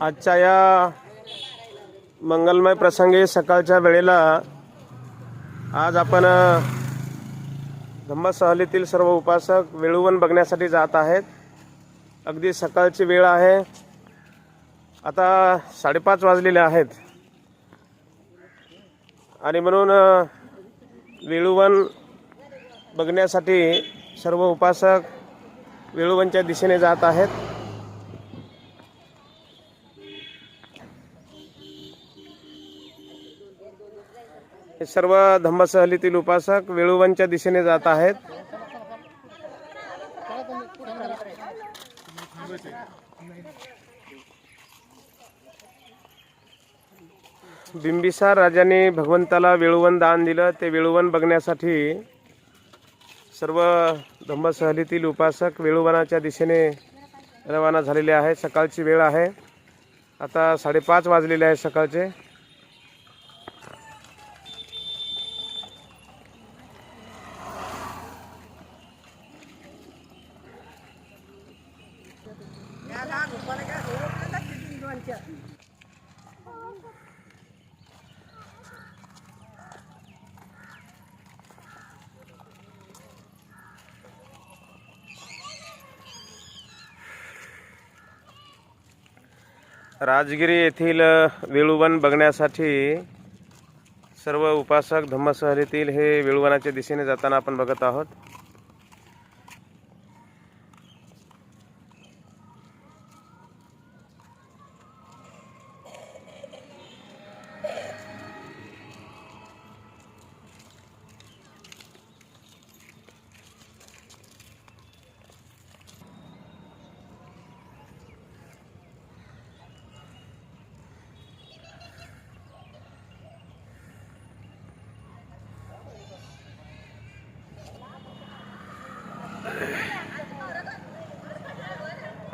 आजच्या या मंगलमय प्रसंगी सकाळच्या वेळेला आज आपण अ, धम्मसहलीतील सर्व उपासक वेळुवन बघण्यासाठी जात आहेत. अगदी सकाळची वेळ आहे. आता साडेपाच वाजलेले आहेत. आणि म्हणून वेळूवन वेळुवन बघण्यासाठी सर्व उपासक वेळुवनच्या दिशेने जात आहेत. हे सर्व धम्मसहलीतील उपासक वेळुवांच्या दिशेने जात आहेत. बिंबिसार राजाने भगवंताला वेळुवन दान दिलं. ते वेळुवन बघण्यासाठी सर्व धम्मसहलीतील उपासक वेळुवनाच्या दिशेने रवाना झालेले आहे सकाळची वेळ आहे. आता साडेपाच वाजलेले आहे सकाळचे. राजगिरी येथील अ, वेळुवन बघण्यासाठी सर्व उपासक धम्मसहलीतील हे वेळुवनाच्या दिशेने जाताना आपण बघत आहोत.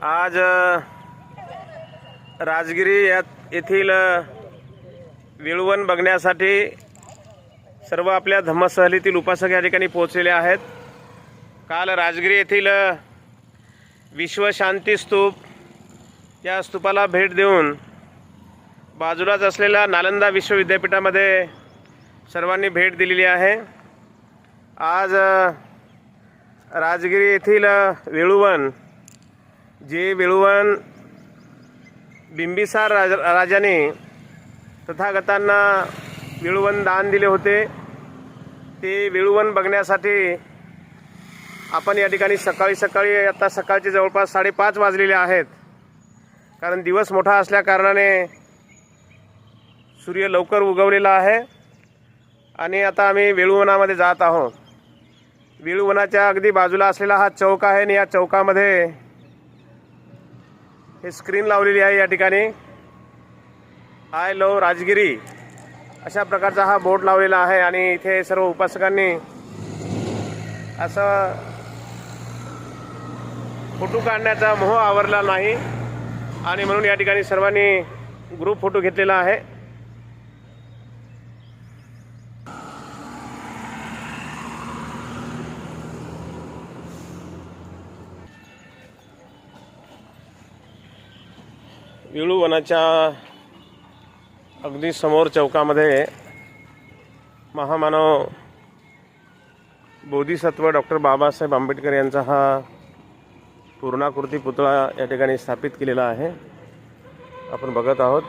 आज राजगिरी या येथील विळवण वेळुवन बघण्यासाठी सर्व आपल्या धम्मसहलीतील उपासक या ठिकाणी पोहोचलेले आहेत. काल राजगिरी येथील विश्वशांती स्तूप या स्तूपाला भेट देऊन बाजूलाच असलेल्या नालंदा विश्वविद्यापीठामध्ये सर्वांनी भेट दिलेली आहे. आज राजगिरी येथील वेळुवन जे वेळुवन बिंबिसार राज राजाने तथागतांना वेळुवन दान दिले होते ते वेळुवन बघण्यासाठी आपण या ठिकाणी सकाळी सकाळी आता सकाळचे जवळपास साडेपाच वाजलेले आहेत. कारण दिवस मोठा असल्या कारणाने सूर्य लवकर उगवलेला आहे आणि आता आम्ही वेळुवनामध्ये जात आहोत. वेळुवनाच्या अगदी बाजूला असलेला हा चौक आहे आणि या चौकामध्ये हे स्क्रीन लावलेली आहे या ठिकाणी. I love Rajgiri. अशा प्रकारचा हा बोर्ड लावलेला आहे आणि इथे सर्व उपासकांनी असं फोटो काढण्याचा मोह आवरला नाही. आणि म्हणून या ठिकाणी सर्वांनी ग्रुप फोटो घेतलेला आहे. विळूवनाच्या अगदी समोर चौकामध्ये महामानव बोधिसत्व डॉक्टर बाबासाहेब आंबेडकर यांचा हा पूर्णाकृती पुतळा या ठिकाणी स्थापित केलेला आहे. आपण बघत आहोत.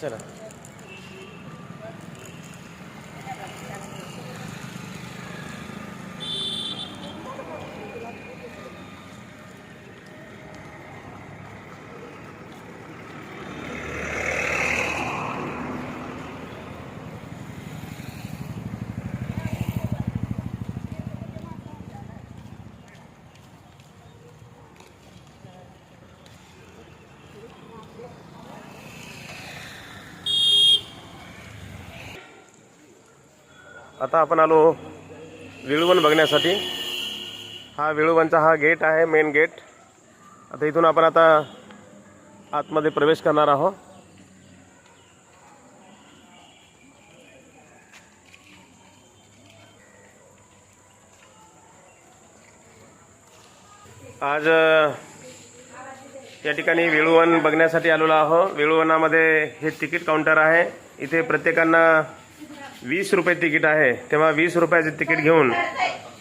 चला. आता आपण आलो वेळूवन बघण्यासाठी. हा वेळूवनचा हा गेट आहे मेन गेट आता इथून आपण आता आतमध्ये प्रवेश करणार आहोत. आज या ठिकाणी वेळूवन बघण्यासाठी आलेलो आहो वेळूवनामध्ये हे तिकीट काउंटर आहे. इथे प्रत्येकांना वीस रुपये तिकीट आहे. तेव्हा वीस रुपयाचे तिकीट घेऊन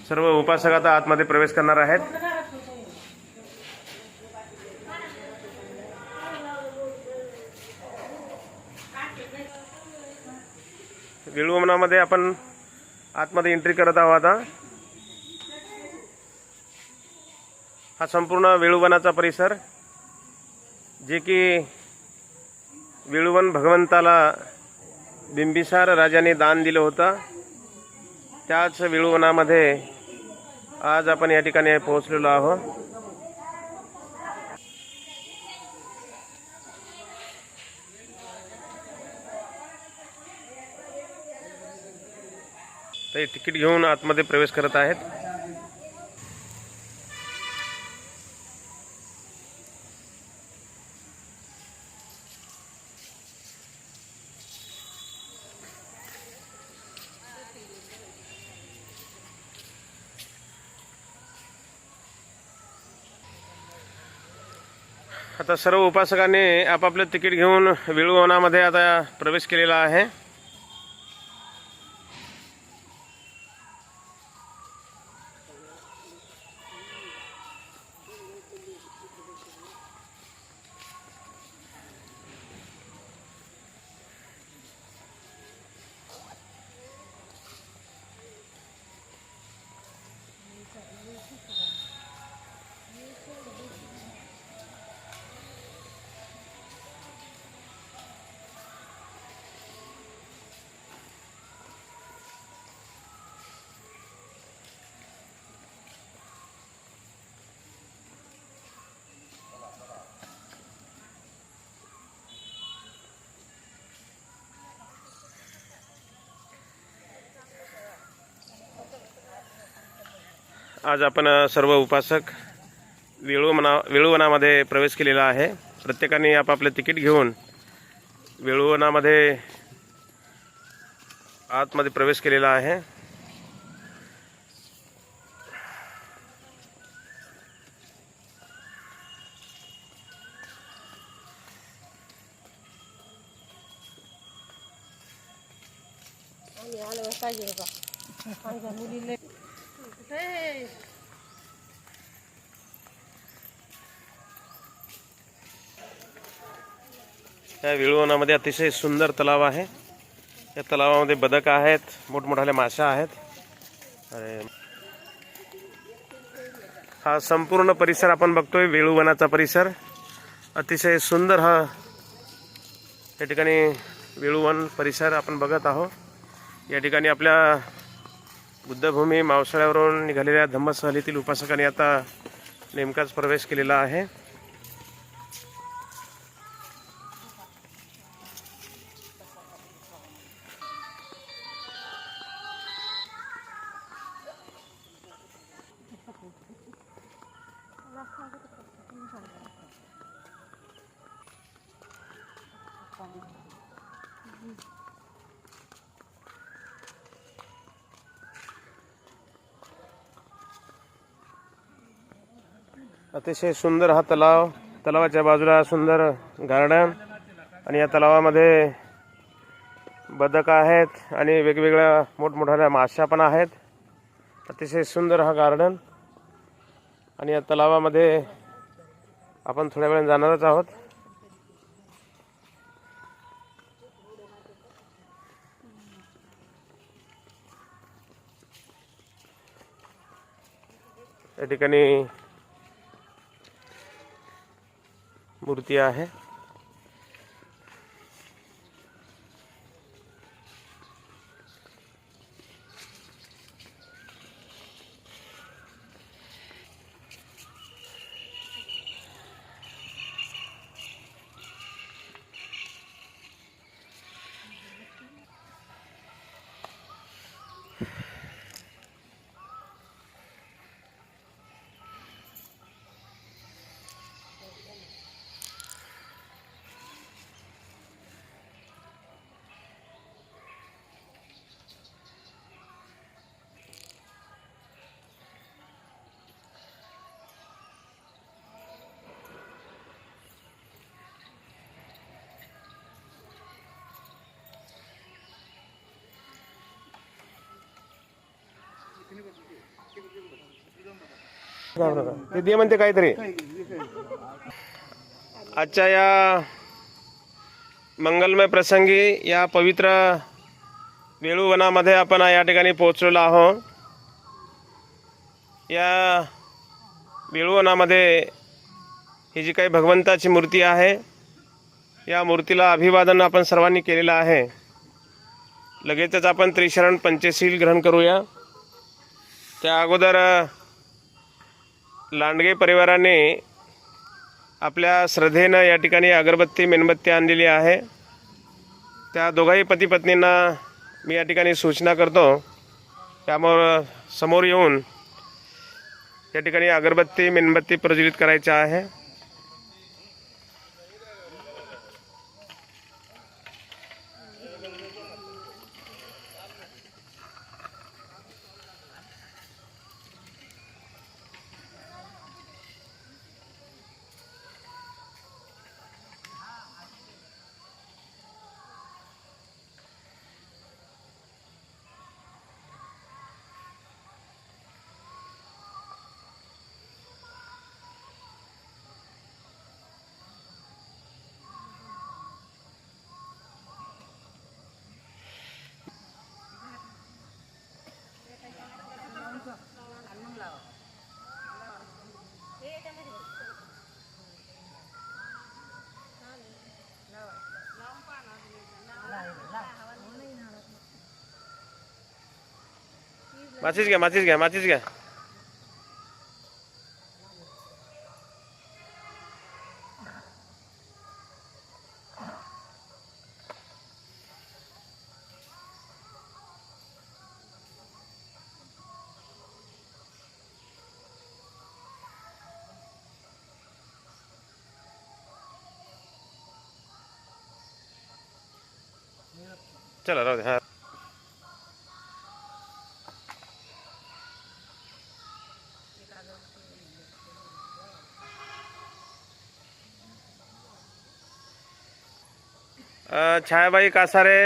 सर्व उपासक आता आतमध्ये प्रवेश करणार आहेत. विळवमनामध्ये आपण आतमध्ये एंट्री करत आहोत आता. हा संपूर्ण वेळुवनाचा परिसर जे की वेळुवन भगवंताला बिंबिसार राजाने दान दिलं होतं. त्याच वेळुवनामध्ये आज आपण या ठिकाणी पोहोचलेलो आहोत. ते तिकीट घेऊन आतमध्ये प्रवेश करत आहेत. आता सर्व उपासकांनी आपापलं तिकीट घेऊन वेळूवनामध्ये आता प्रवेश केलेला आहे. आज आपण सर्व उपासक वेळूवना वेळूवनामध्ये प्रवेश केलेला आहे. प्रत्येकाने आपापले तिकीट घेऊन वेळूवनामध्ये आतमध्ये प्रवेश केलेला आहे. मुलीला Hey. या विळवणामध्ये अतिशय सुंदर तलाव आहे. या तलावामध्ये बदक आहेत मोठमोठाल्या माशा आहेत. अरे. हा संपूर्ण परिसर आपण बघतोय वेळूवनाचा परिसर. अतिशय सुंदर हा या ठिकाणी वेळूवन परिसर आपण बघत आहोत. या ठिकाणी आपल्या बुद्धभूमी मावसाळ्यावरून निघालेल्या धम्मसहलीतील उपासकांनी आता नेमकाच प्रवेश केलेला आहे. अतिशय सुंदर हा तलाव तलावाच्या बाजूला सुंदर गार्डन आणि या तलावामध्ये बदक आहेत आणि वेगवेगळ्या मोठमोठ्या माशा पण आहेत. अतिशय सुंदर हा गार्डन आणि या तलावामध्ये आपण थोड्या वेळाने जाणारच आहोत. या ठिकाणी मूर्ती आहे. ते दे म्हणते काहीतरी. आजच्या या मंगलमय प्रसंगी या पवित्र वेळूवनामध्ये आपण या ठिकाणी पोहोचलेलो आहोत. या वेळूवनामध्ये ही जी काही भगवंताची मूर्ती आहे या मूर्तीला अभिवादन आपण सर्वांनी केलेलं आहे. लगेचच आपण त्रिशरण पंचशील ग्रहण करूया. त्या अगोदर अ, लांडगे परिवाराने आपल्या श्रद्धेनं या ठिकाणी अगरबत्ती मेणबत्ती आणलेली आहे. त्या दोघाही पती पत्नींना मी या ठिकाणी सूचना करतो. त्यामुळं समोर येऊन या ठिकाणी अगरबत्ती मेणबत्ती प्रज्वलित करायच्या आहे. माचीच घ्या माचीच घ्या माचीच घ्या चला राहू दे हा छायाबाई कासारे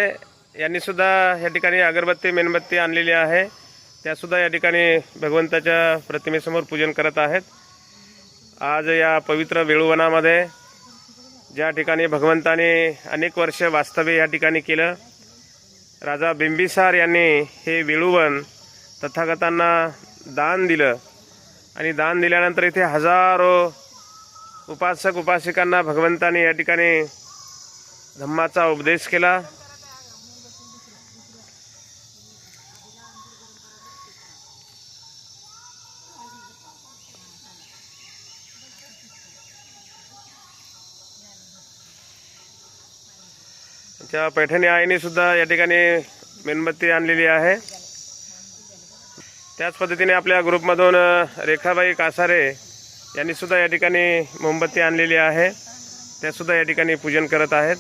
यांनीसुद्धा या ठिकाणी अगरबत्ती मेणबत्ती आणलेली आहे. त्यासुद्धा या ठिकाणी भगवंताच्या प्रतिमेसमोर पूजन करत आहेत. आज या पवित्र वेळुवनामध्ये ज्या ठिकाणी भगवंताने अनेक वर्ष वास्तव्य या ठिकाणी केलं राजा बिंबिसार यांनी हे वेळुवन तथागतांना दान दिलं. आणि दान दिल्यानंतर इथे हजारो उपासक उपासिकांना भगवंताने या ठिकाणी धम्माचा उपदेश केला. त्या पैठणी आईने सुद्धा या ठिकाणी मेणबत्ती आणलेली आहे. त्याच पद्धतीने आपल्या ग्रुपमधून रेखाबाई कासारे यांनी सुद्धा या ठिकाणी मोमबत्ती आणलेली आहे. त्या सुद्धा या ठिकाणी पूजन करत आहेत.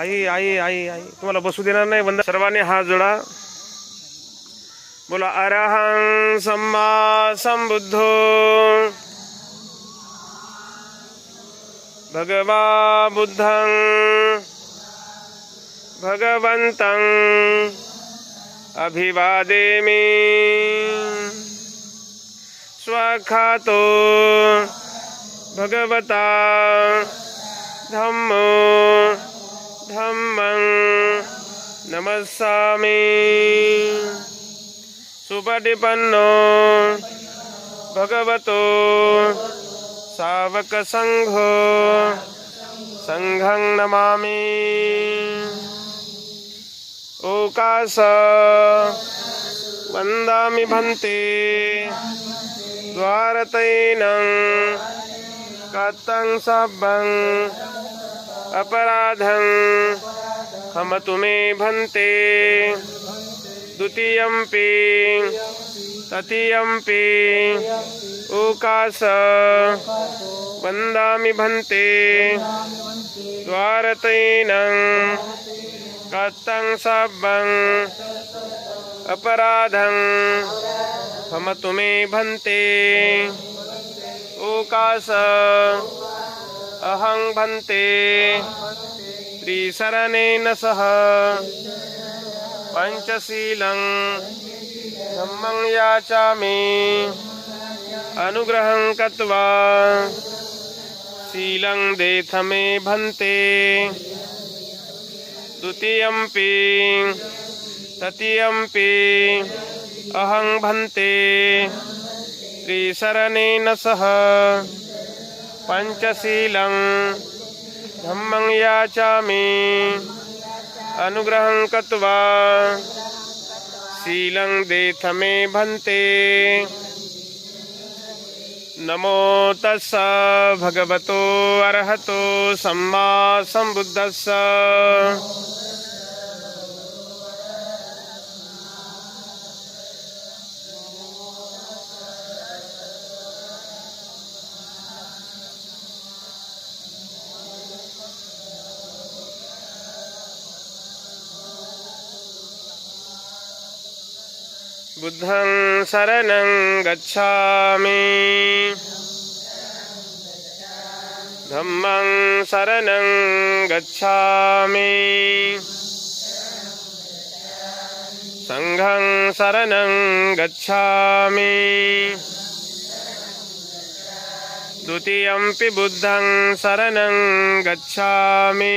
आई आई आई आई. तुम्हाला बसू देणार नाही बंद. सर्वांनी हा जोडा. बोला अरहं सम्मा संबुद्धो. भगवा बुद्धं भगवन्तं अभिवादेमि. स्वखातो भगवता धम्मो धम्मं नमस्सामि। सुपटिपन्नो भगवतो सावकसङ्घो सङ्घं नमामि। ओकास वन्दामि भन्ते द्वारतैनं कतं सब्बं अपराधं खमतु मे भन्ते द्वितीयम्पि तृतीयम्पि ओकास वन्दामि भन्ते द्वारतैनं कतं सब्बं अपराधं खमतु मे भन्ते ओकास अहं भन्ते। त्रिशरणेन सह। पञ्चशीलं धम्मं याचामि। अनुग्रहं कृत्वा शीलं देथ मे भन्ते द्वितीयम्पि तृतीयम्पि अहं भन्ते। त्रिशरणेन सह। पञ्चशीलं धम्मं याचामि। अनुग्रहं कृत्वा शीलं देथ मे भन्ते। नमो तस्स भगवतो अर्हतो सम्मा सम्बुद्धस्स बुद्धं शरणं गच्छामि। धम्मं शरणं गच्छामि। सङ्घं शरणं गच्छामि। द्वितीयम्पि बुद्धं शरणं गच्छामि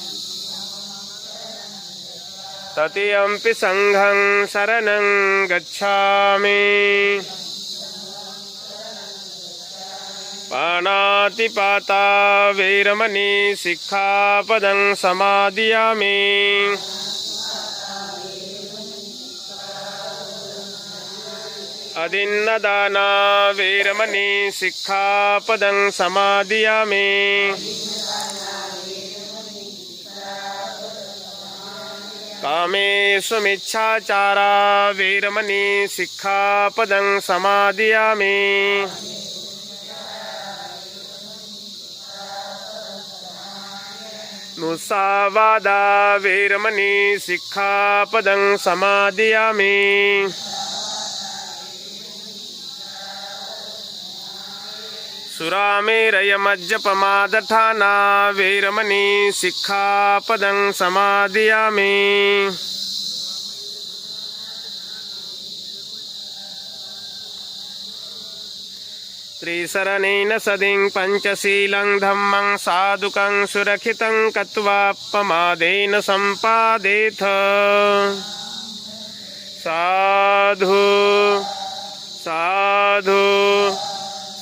तृतीयम्पि सङ्घं शरणं गच्छामि। पाणातिपाता वीरमणि शिक्षापदं समादियामि। अदिन्नदाना वीरमणि शिक्षापदं समादियामि कामेष्वमिच्छाचारा वीरमणि शिक्षापदं समादयामि। नुसावादा वीरमणि शिक्षापदं समादयामि। सुरामेरयमज्जपमादठाना वीरमणि शिक्षापदं समादियामि। त्रिशरणेन सदिं पञ्चशीलं धम्मं साधुकं सुरक्षितं कत्वापमादेन सम्पादेथ। साधु साधु।